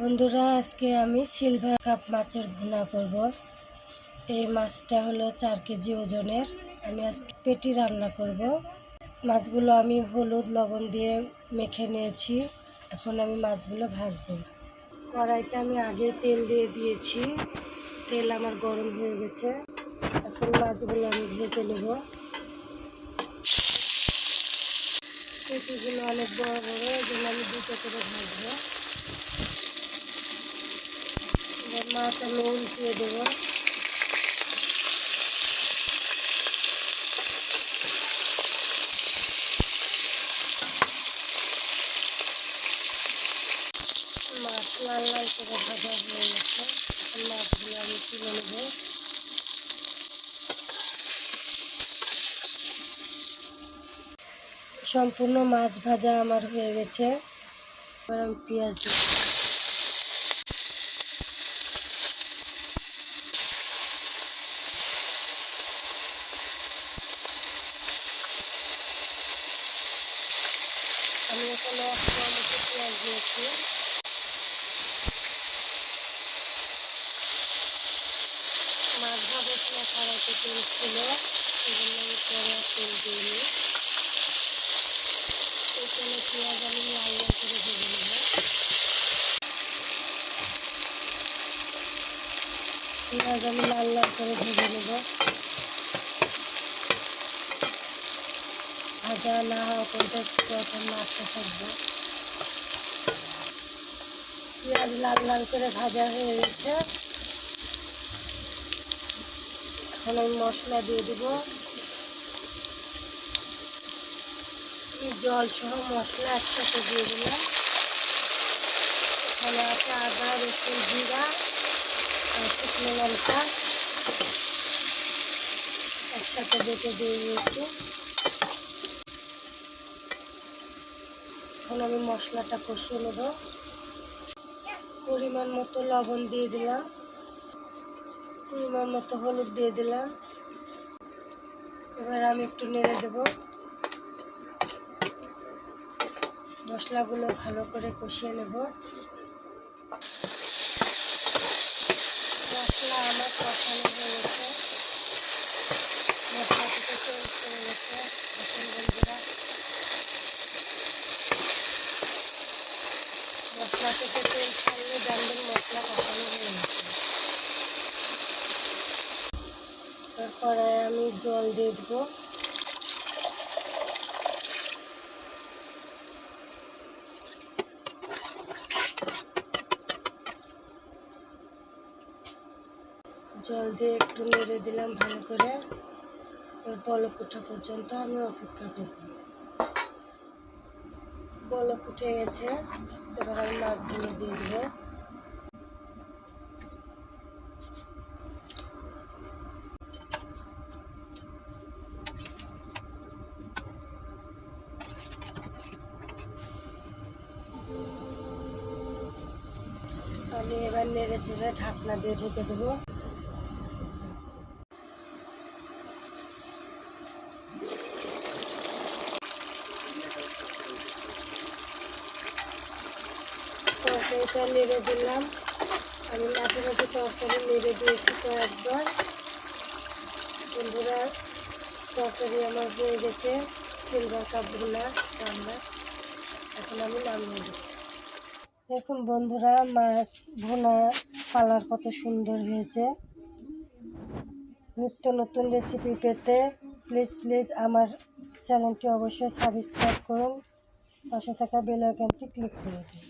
বন্ধুরা, আজকে আমি সিলভার কাপ মাছের ভুনা করব। এই মাছটা হলো চার কেজি ওজনের। আমি আজকে পেটি রান্না করব। মাছগুলো আমি হলুদ, লবণ দিয়ে মেখে নিয়েছি। এখন আমি মাছগুলো ভাজবো। কড়াইতে আমি আগে তেল দিয়ে দিয়েছি। তেল আমার গরম হয়ে গেছে। এখন মাছগুলো আমি ভেজে নেব। পেটিগুলো অনেক বড় বড় জন্য আমি দুটো করে ভাজবো। এবার মাছ আমি উল্টিয়ে দেবো। মাছ লাল লাল করে ভাজা হয়ে গেছে। মাছগুলো আমি তুলে নেব। সম্পূর্ণ মাছ ভাজা আমার হয়ে গেছে। এবার আমি পেঁয়াজ দিয়েছি। মাছ সময় কড়াইতে তেল ছিল সেই আমি তেল দিইনি। এখানে পেঁয়াজ আমি লাল লাল করে ভেজে নেব পেঁয়াজ আমি লাল লাল করে ভেজে নেব। ভাজা না হওয়া পর্যন্ত তখন মাছটা থাকবে। পেঁয়াজ লাল লাল করে ভাজা হয়ে গেছে। এখন আমি মশলা দিয়ে দেবো। জল সহ মশলা একসাথে দিয়ে দিলাম। এখানে আছে আদা রসুন জিরা। শুকনো লঙ্কা একসাথে বেটে দিয়ে দিয়েছি। এখন আমি মশলাটা কষিয়ে নেব। পরিমাণ মতো লবণ দিয়ে দিলাম। পরিমাণ মতো হলুদ দিয়ে দিলাম। এবার আমি একটু নেড়ে দেবো। মশলাগুলো ভালো করে কষিয়ে নেব মশলা আমার কষানো হয়ে গেছে মশলা থেকে তেল চলে গেছে এখন বন্ধুরা মশলা থেকে তেল ছাড়লে জানবেন মশলা কষানো হয়ে গেছে তারপরে আমি জল দিয়ে জল দিয়ে একটু নেড়ে দিলাম ভালো করে। এর বলক ওঠা পর্যন্ত আমি অপেক্ষা করব। বলক উঠে গেছে, এবার আমি মাছগুলো দিয়ে দেবো। আমি এবার নেড়ে চেড়ে ঢাকনা দিয়ে ঢেকে দেবো। তরকারিটা নেড়ে দিলাম। আমি মাঝে মাঝে তরকারি নেড়ে দিয়েছি তো একবার বন্ধুরা, তরকারি আমার হয়ে গেছে সিলভার কাপ ভুনা রান্না এখন আমি নামিয়ে দেবো দেখুন বন্ধুরা, মাছ ভুনা কালার কত সুন্দর হয়েছে। নিত্য নতুন রেসিপি পেতে প্লিজ প্লিজ আমার চ্যানেলটি অবশ্যই সাবস্ক্রাইব করুন। পাশে থাকা বেল আইকনটি ক্লিক করে দিন।